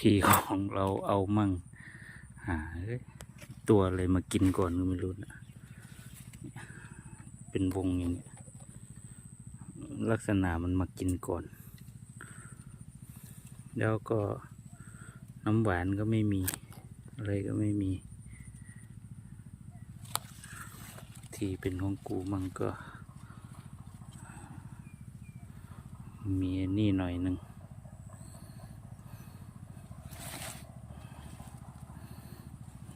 ทีของเราเอามั่งหาตัวอะไรมากินก่อนก็ไม่รู้นะเป็นวงอย่างเงี้ลักษณะมันมากินก่อน แล้วก็น้ำหวานก็ไม่มี อะไรก็ไม่มี ที่เป็นของกูมั่งก็ มีนี่หน่อยหนึ่ง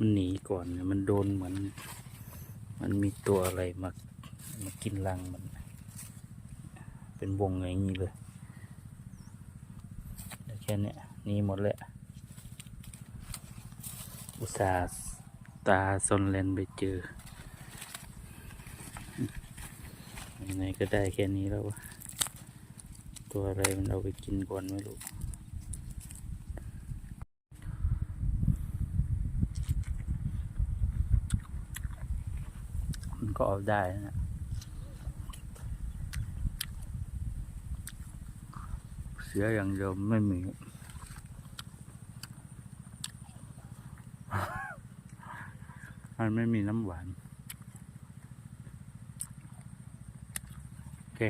มันหนีก่อนเนี่ยมันโดนเหมือน มันมีตัวอะไรมามากินรังมัน เป็นวงอย่างนี้เลยแค่เนี้ยหนี่หมดแล้วอุตส่าห์ตาซนเลนไปเจอยังไงก็ได้แค่นี้แล้ววะตัวอะไรมันเอาไปกินก่อนไม่รู้ มัน ก็เอาได้นะเสียอย่างเดียวไม่มีมันไม่มีน้ำหวานโอเค